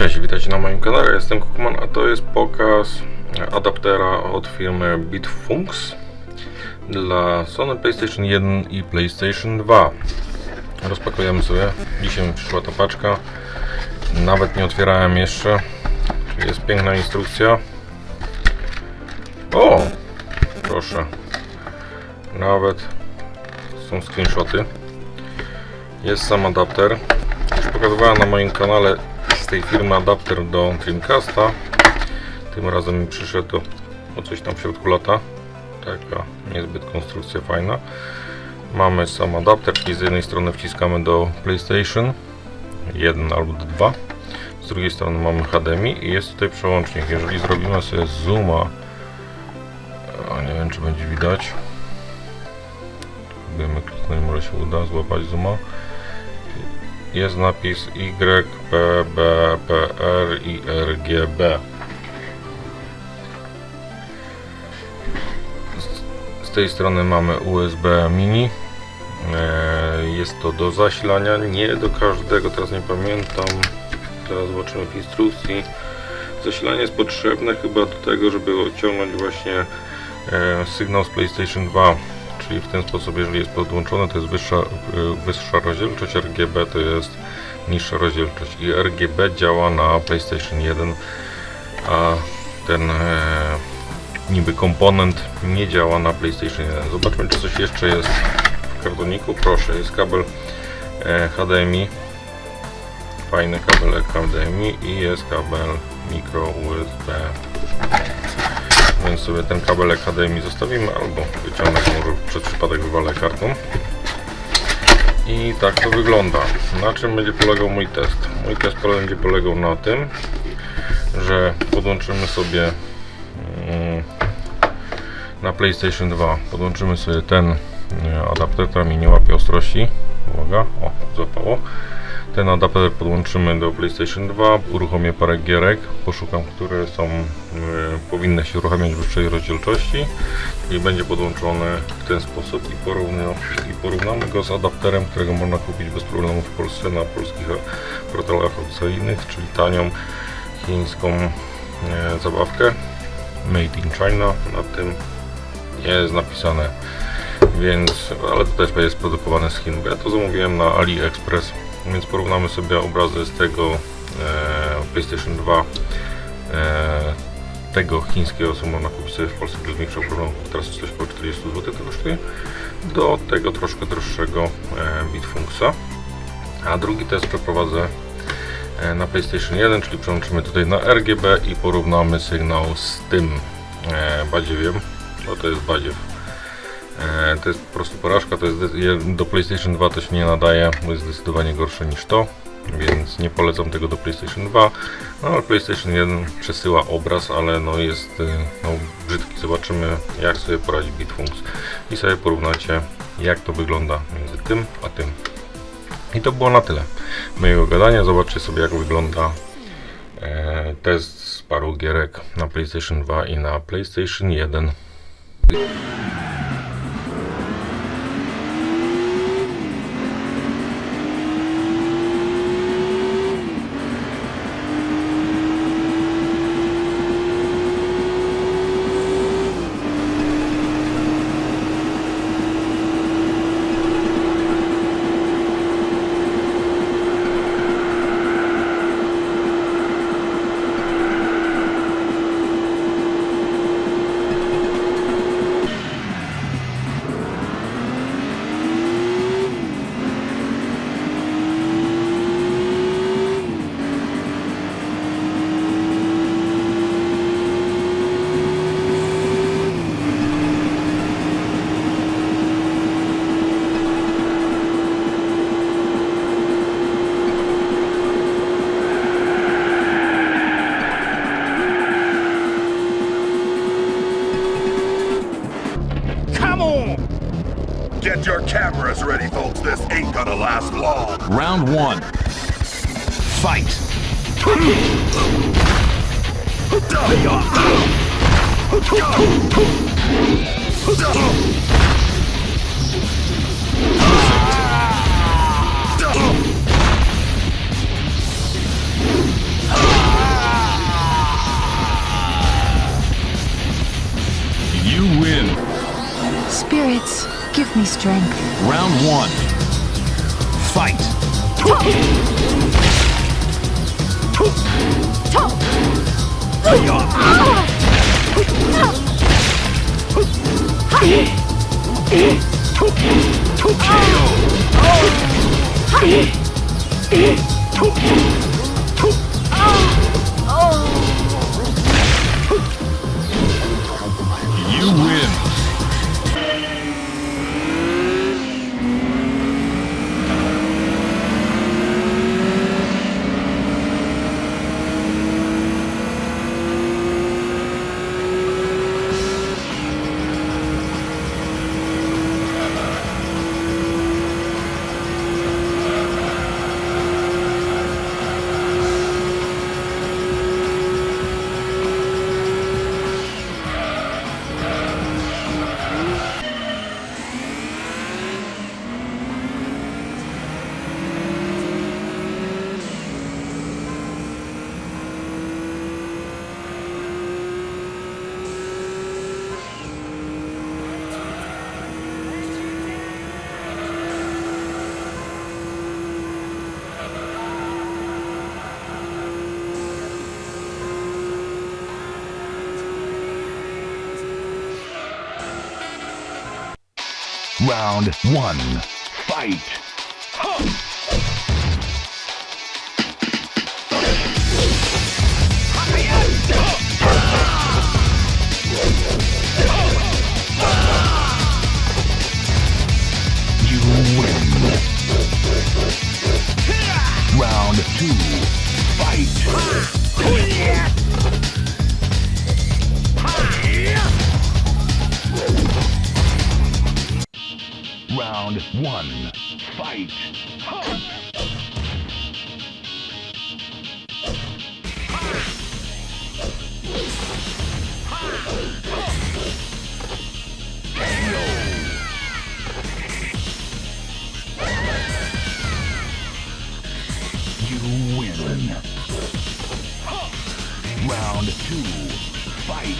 Cześć, witajcie na moim kanale, jestem Kukman, a to jest pokaz adaptera od firmy Bitfunks dla Sony PlayStation 1 i PlayStation 2. Rozpakujemy sobie, dzisiaj mi przyszła ta paczka, nawet nie otwierałem jeszcze, jest piękna instrukcja. O, proszę, nawet są screenshoty. Jest sam adapter. Już pokazywałem na moim kanale tej firmy adapter do Dreamcasta. Tym razem mi przyszedł o coś tam w środku lata. Taka niezbyt konstrukcja fajna. Mamy sam adapter, czyli z jednej strony wciskamy do PlayStation 1 albo 2. Z drugiej strony mamy HDMI i jest tutaj przełącznik. Jeżeli zrobimy sobie zooma, a nie wiem czy będzie widać. Próbujemy kliknąć, może się uda złapać zooma jest napis Y, P, B, P, R i z tej strony mamy USB mini. E, jest to do zasilania, nie do każdego, teraz nie pamiętam. Teraz zobaczymy w instrukcji. Zasilanie jest potrzebne chyba do tego, żeby odciągnąć właśnie e, sygnał z PlayStation 2 czyli w ten sposób, jeżeli jest podłączone, to jest wyższa, y, wyższa rozdzielczość, RGB to jest niższa rozdzielczość i RGB działa na PlayStation 1, a ten e, niby komponent nie działa na PlayStation 1. Zobaczmy, czy coś jeszcze jest w kartoniku. Proszę, jest kabel e, HDMI, fajny kabel HDMI i jest kabel micro USB więc sobie ten kabelek HDMI zostawimy albo wyciągnę może przez przypadek wywalę kartą. I tak to wygląda. Na czym będzie polegał mój test? Mój test będzie polegał na tym że podłączymy sobie mm, na PlayStation 2 podłączymy sobie ten adapter, który mi nie łapie ostrości. Uwaga, o, złapało ten adapter podłączymy do PlayStation 2, uruchomię parę gierek, poszukam, które są, y, powinny się uruchamiać w wyższej rozdzielczości. I będzie podłączony w ten sposób. I, porównia, i porównamy go z adapterem, którego można kupić bez problemu w Polsce na polskich portalach aukcyjnych, czyli tanią chińską y, zabawkę. Made in China, na tym jest napisane. Więc, ale to też jest produkowane z Chin, ja to zamówiłem na AliExpress więc porównamy sobie obrazy z tego e, PlayStation 2 e, tego chińskiego, co można kupić sobie w Polsce bez większego problemu, teraz coś około 40 zł to kosztuje, do tego troszkę droższego e, Bitfunksa. A drugi test przeprowadzę e, na PlayStation 1, czyli przełączymy tutaj na RGB i porównamy sygnał z tym e, badziewiem, no to jest badziew to jest po prostu porażka, to jest do PlayStation 2 to się nie nadaje, bo jest zdecydowanie gorsze niż to, więc nie polecam tego do PlayStation 2. No ale PlayStation 1 przesyła obraz, ale no jest e, no, brzydki. Zobaczymy jak sobie poradzi Bitfunks i sobie porównacie jak to wygląda między tym a tym. I to było na tyle mojego gadania. Zobaczcie sobie jak wygląda e, test z paru gierek na PlayStation 2 i na PlayStation 1. Get your cameras ready, folks. This ain't gonna last long. Round one. Fight. You win. Spirits give me strength. Round one. Fight. You Round one. Fight. You win. Round two. Fight. One. Fight. You win. Round two. Fight.